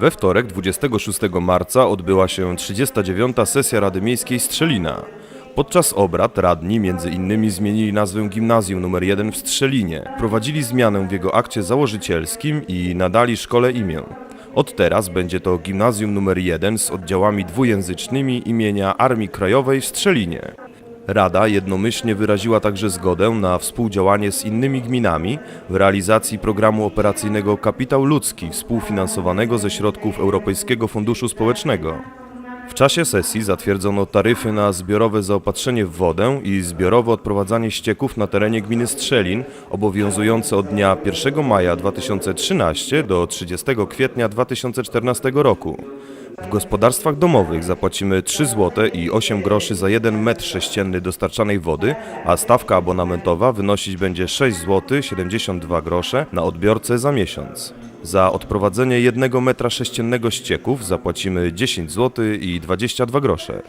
We wtorek 26 marca odbyła się 39. sesja Rady Miejskiej Strzelina. Podczas obrad radni między innymi zmienili nazwę gimnazjum nr 1 w Strzelinie, prowadzili zmianę w jego akcie założycielskim i nadali szkole imię. Od teraz będzie to gimnazjum nr 1 z oddziałami dwujęzycznymi imienia Armii Krajowej w Strzelinie. Rada jednomyślnie wyraziła także zgodę na współdziałanie z innymi gminami w realizacji programu operacyjnego Kapitał Ludzki współfinansowanego ze środków Europejskiego Funduszu Społecznego. W czasie sesji zatwierdzono taryfy na zbiorowe zaopatrzenie w wodę i zbiorowe odprowadzanie ścieków na terenie gminy Strzelin, obowiązujące od dnia 1 maja 2013 do 30 kwietnia 2014 roku. W gospodarstwach domowych zapłacimy 3 zł i 8 groszy za 1 metr sześcienny dostarczanej wody, a stawka abonamentowa wynosić będzie 6 zł 72 grosze na odbiorcę za miesiąc. Za odprowadzenie 1 metra sześciennego ścieków zapłacimy 10 zł i 22 grosze.